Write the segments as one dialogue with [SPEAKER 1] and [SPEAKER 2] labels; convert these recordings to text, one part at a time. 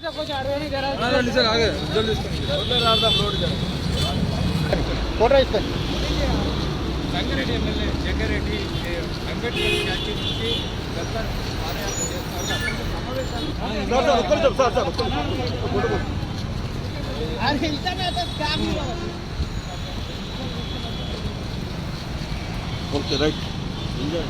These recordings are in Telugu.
[SPEAKER 1] రండి సార్ ఆగే జల్దీ తీసుకోండి
[SPEAKER 2] ఫోటో ఇస్తాను
[SPEAKER 1] సంగారెడ్డి ఎమ్మెల్యే జగ్గారెడ్డి అంబేద్కర్ స్టాచ్యూ నుంచి గత పాదయాత్ర చేస్తున్నారు సమావేశాన్ని
[SPEAKER 2] సార్ సార్ ఒక్క నిమిషం, sir sir photo okay right enjoy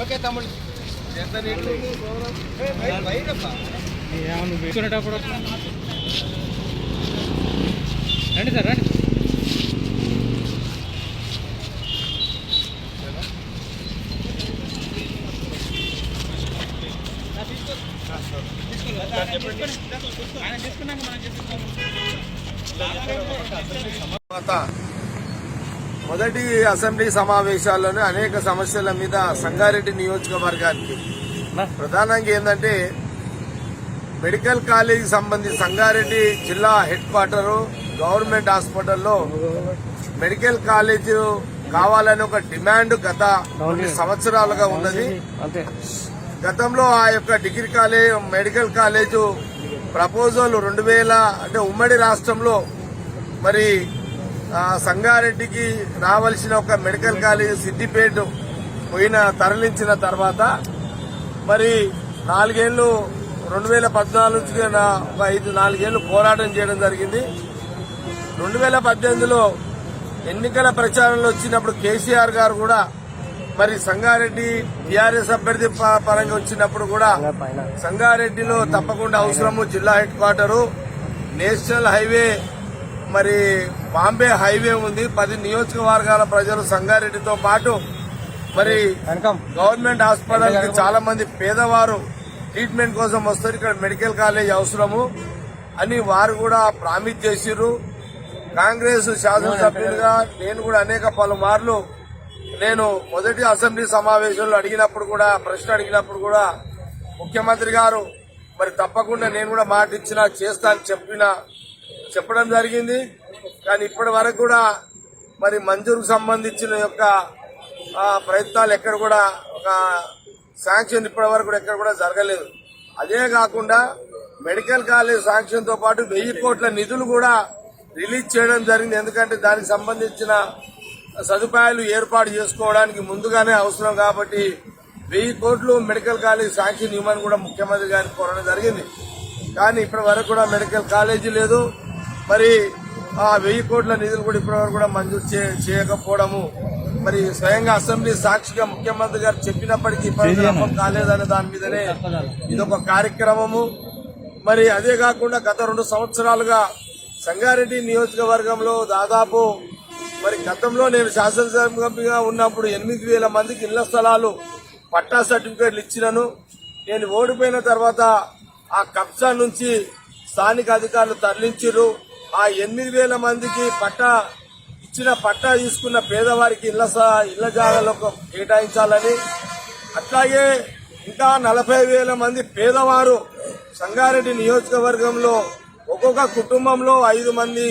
[SPEAKER 1] okay తమ్ముడు. ఎంత నీళ్ళు తీసుకునేటప్పుడు రండి సార్ రండి
[SPEAKER 3] తర్వాత మొదటి అసెంబ్లీ సమావేశాల్లోనే అనేక సమస్యల మీద సంగారెడ్డి నియోజకవర్గానికి ప్రధానంగా ఏంటంటే మెడికల్ కాలేజీ సంబంధించి సంగారెడ్డి జిల్లా హెడ్ క్వార్టరు గవర్నమెంట్ హాస్పిటల్లో మెడికల్ కాలేజ్ కావాలని ఒక డిమాండ్ గత కొన్ని సంవత్సరాలుగా ఉన్నది. గతంలో ఆ యొక్క degree college medical college proposal రెండు వేల అంటే ఉమ్మడి రాష్ట్రంలో మరి సంగారెడ్డికి రావాల్సిన ఒక మెడికల్ కాలేజ్ సిద్దిపేట పోయిన తరలించిన తర్వాత మరి నాలుగేళ్ళు రెండు వేల పద్నాలుగు నుంచి ఒక ఐదు నాలుగేళ్ళు పోరాటం చేయడం జరిగింది. రెండు వేల పద్దెనిమిదిలో ఎన్నికల ప్రచారంలో వచ్చినప్పుడు కేసీఆర్ గారు కూడా మరి సంగారెడ్డి టీఆర్ఎస్ అభ్యర్థి పరంగా వచ్చినప్పుడు కూడా సంగారెడ్డిలో తప్పకుండా అవసరము జిల్లా హెడ్ క్వార్టరు. నేషనల్ హైవే మరి బాంబే హైవే ఉంది. పది నియోజకవర్గాల ప్రజలు సంగారెడ్డితో పాటు మరి గవర్నమెంట్ హాస్పిటల్ చాలా మంది పేదవారు ట్రీట్మెంట్ కోసం వస్తారు. ఇక్కడ మెడికల్ కాలేజ్ అవసరము అని వారు కూడా ప్రామిస్ చేసిర్రు. కాంగ్రెస్ శాసనసభ్యులుగా నేను కూడా అనేక పలుమార్లు నేను మొదటి అసెంబ్లీ సమావేశంలో అడిగినప్పుడు కూడా ప్రశ్న అడిగినప్పుడు కూడా ముఖ్యమంత్రి గారు మరి తప్పకుండా నేను కూడా మాట ఇచ్చినా చేస్తా అని చెప్పిన చెప్పడం జరిగింది. కానీ ఇప్పటి వరకు కూడా మరి మంజూరుకు సంబంధించిన యొక్క ప్రయత్నాలు ఎక్కడ కూడా ఒక శాంక్షన్ ఇప్పటి వరకు కూడా ఎక్కడ కూడా జరగలేదు. అదే కాకుండా మెడికల్ కాలేజ్ శాంక్షన్తో పాటు వెయ్యి కోట్ల నిధులు కూడా రిలీజ్ చేయడం జరిగింది. ఎందుకంటే దానికి సంబంధించిన సదుపాయాలు ఏర్పాటు చేసుకోవడానికి ముందుగానే అవసరం కాబట్టి వెయ్యి కోట్లు మెడికల్ కాలేజ్ శాంక్షన్ ఇవ్వమని కూడా ముఖ్యమంత్రి గారికి కోరడం జరిగింది. కానీ ఇప్పటి వరకు కూడా మెడికల్ కాలేజీ లేదు. మరి ఆ వెయ్యి కోట్ల నిధులు కూడా ఇప్పటి వరకు కూడా మంజూరు చేయకపోవడము మరి స్వయంగా అసెంబ్లీ సాక్షిగా ముఖ్యమంత్రి గారు చెప్పినప్పటికీ అమలు కాలేదనే దాని మీదనే ఇదొక కార్యక్రమము. మరి అదే కాకుండా గత రెండు సంవత్సరాలుగా సంగారెడ్డి నియోజకవర్గంలో దాదాపు మరి గతంలో నేను శాసనసభ్యుగా ఉన్నప్పుడు ఎనిమిది వేల మందికి ఇళ్ళ స్థలాలు పట్టా సర్టిఫికేట్లు ఇచ్చినను. నేను ఓడిపోయిన తర్వాత ఆ కబ్జా నుంచి స్థానిక అధికారులు తరలించారు ఆ ఎనిమిది వేల మందికి పట్టా ఇచ్చిన పట్టా తీసుకున్న పేదవారికి ఇళ్ళ స- ఇళ్ళ జాగాలకు కేటాయించాలని. అట్లాగే ఇంకా నలభై వేల మంది పేదవారు సంగారెడ్డి నియోజకవర్గంలో ఒక్కొక్క కుటుంబంలో ఐదు మంది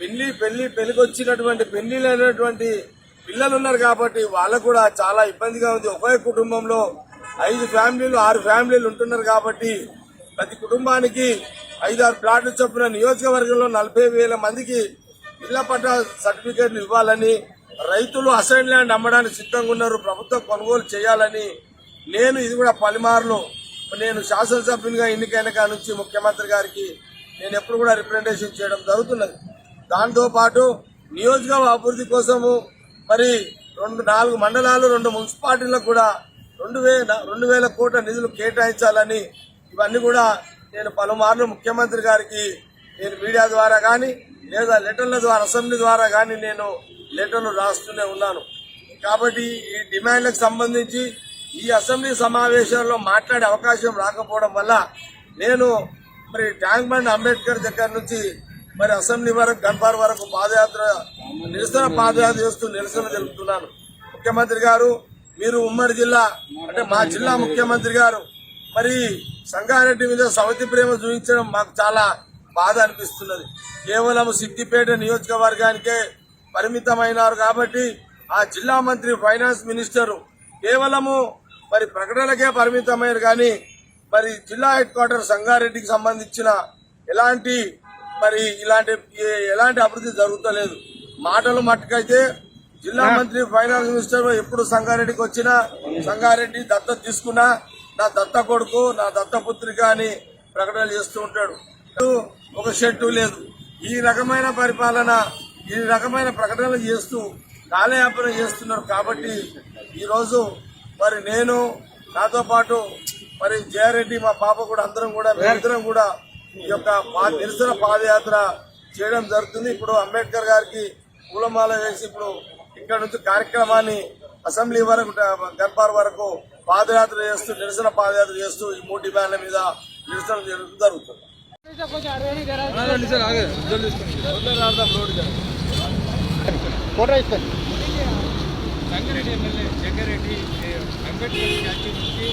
[SPEAKER 3] పెళ్ళి పెళ్ళి పెళ్ళికొచ్చినటువంటి పెళ్ళి లేనటువంటి పిల్లలు ఉన్నారు కాబట్టి వాళ్ళకు కూడా చాలా ఇబ్బందిగా ఉంది. ఒకే కుటుంబంలో ఐదు ఫ్యామిలీలు ఆరు ఫ్యామిలీలు ఉంటున్నారు కాబట్టి ప్రతి కుటుంబానికి ఐదారు ప్లాట్లు చొప్పున నియోజకవర్గంలో నలభై వేల మందికి ఇళ్ళ పట్ల సర్టిఫికేట్లు ఇవ్వాలని రైతులు అసైన్ ల్యాండ్ అమ్మడానికి సిద్ధంగా ఉన్నారు. ప్రభుత్వం కొనుగోలు చేయాలని నేను ఇది కూడా పలుమార్లు. నేను శాసనసభ్యునిగా ఎన్నికైన కానుంచి ముఖ్యమంత్రి గారికి నేను ఎప్పుడు కూడా రిప్రజెంటేషన్ చేయడం జరుగుతున్నది. దాంతోపాటు నియోజకవర్గ అభివృద్ధి కోసము మరి రెండు నాలుగు మండలాలు రెండు మున్సిపాలిటీలకు కూడా రెండు వేల రెండు వేల కోట్ల నిధులు కేటాయించాలని ఇవన్నీ కూడా నేను పలుమార్లు ముఖ్యమంత్రి గారికి నేను మీడియా ద్వారా కానీ లేదా లెటర్ల ద్వారా అసెంబ్లీ ద్వారా కానీ నేను లెటర్లు రాస్తూనే ఉన్నాను. కాబట్టి ఈ డిమాండ్లకు సంబంధించి ఈ అసెంబ్లీ సమావేశంలో మాట్లాడే అవకాశం రాకపోవడం వల్ల నేను మరి ట్యాంక్ బండ్ అంబేద్కర్ దగ్గర నుంచి మరి అసెంబ్లీ వరకు గన్పార్ వరకు పాదయాత్ర నిరసన పాదయాత్ర చేస్తూ నిరసన తెలుపుతున్నాను ముఖ్యమంత్రి గారు మీరు ఉమ్మడి జిల్లా అంటే మా జిల్లా ముఖ్యమంత్రి గారు మరి సంగారెడ్డి మీద సవతి ప్రేమ చూపించడం మాకు చాలా బాధ అనిపిస్తున్నది. కేవలం సిద్దిపేట నియోజకవర్గానికే పరిమితమైనారు కాబట్టి ఆ జిల్లా మంత్రి ఫైనాన్స్ మినిస్టరు కేవలము మరి ప్రకటనలకే పరిమితమయ్యారు కానీ మరి జిల్లా హెడ్ క్వార్టర్ సంగారెడ్డికి సంబంధించిన ఎలాంటి మరి ఇలాంటి ఎలాంటి అభివృద్ధి జరుగుతలేదు. మాటలు మట్టుకైతే జిల్లా మంత్రి ఫైనాన్స్ మినిస్టర్ ఎప్పుడు సంగారెడ్డికి వచ్చినా సంగారెడ్డి దత్త తీసుకున్నా నా దత్త కొడుకు నా దత్త పుత్రిక అని ప్రకటనలు చేస్తూ ఉంటాడు. ఒక షెడ్డు లేదు. ఈ రకమైన పరిపాలన ఈ రకమైన ప్రకటనలు చేస్తూ కాలయాపన చేస్తున్నారు కాబట్టి ఈరోజు మరి నేను నాతో పాటు మరి జయారెడ్డి మా పాప కూడా అందరం కూడా మేమిద్దరం కూడా ఈ యొక్క నిరసన పాదయాత్ర చేయడం జరుగుతుంది. ఇప్పుడు అంబేద్కర్ గారికి పూలమాల వేసి ఇప్పుడు ఇక్కడ నుంచి కార్యక్రమాన్ని అసెంబ్లీ వరకు దర్బార్ వరకు పాదయాత్ర చేస్తూ నిరసన పాదయాత్ర చేస్తూ ఈ మూడు డిమాండ్ల మీద నిరసన జరుగుతుంది.
[SPEAKER 2] ఫోటో ఇస్తాను
[SPEAKER 1] సంగారెడ్డి ఎమ్మెల్యే జగ్గారెడ్డి అంబేద్కర్ స్టాచ్యూ నుంచి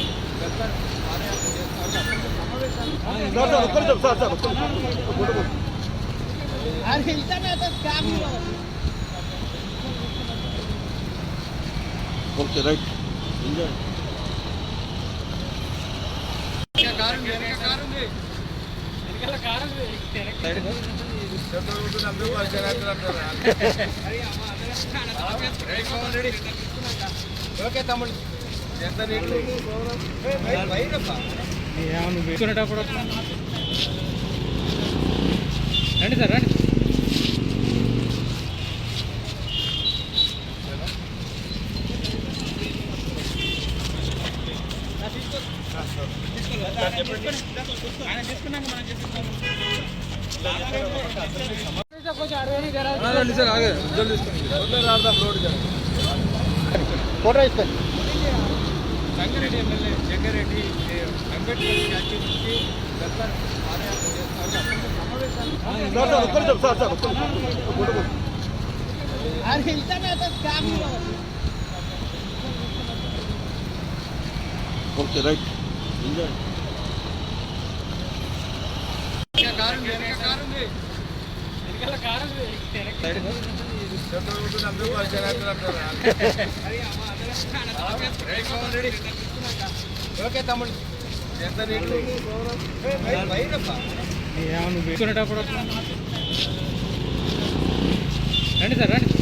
[SPEAKER 2] ఓకే రైట్ ఎంజాయ్
[SPEAKER 1] ఓకే తమ్ముడు. ఎంత నీళ్ళు? తీసుకునేటప్పుడు రండి సార్ రండి. రండి సార్ ఆగే. జల్దీ తీసుకోండి
[SPEAKER 2] ఫోటో ఇస్తాను.
[SPEAKER 1] సంగారెడ్డి ఎమ్మెల్యే జగ్గారెడ్డి అంబేద్కర్ స్టాచ్యూ నుంచి గద్దర్ పాదయాత్ర చేస్తున్నారు
[SPEAKER 2] ఓకే రైట్ ఎంజాయ్
[SPEAKER 1] ఓకే తమ్ముడు. రండి సార్ రండి.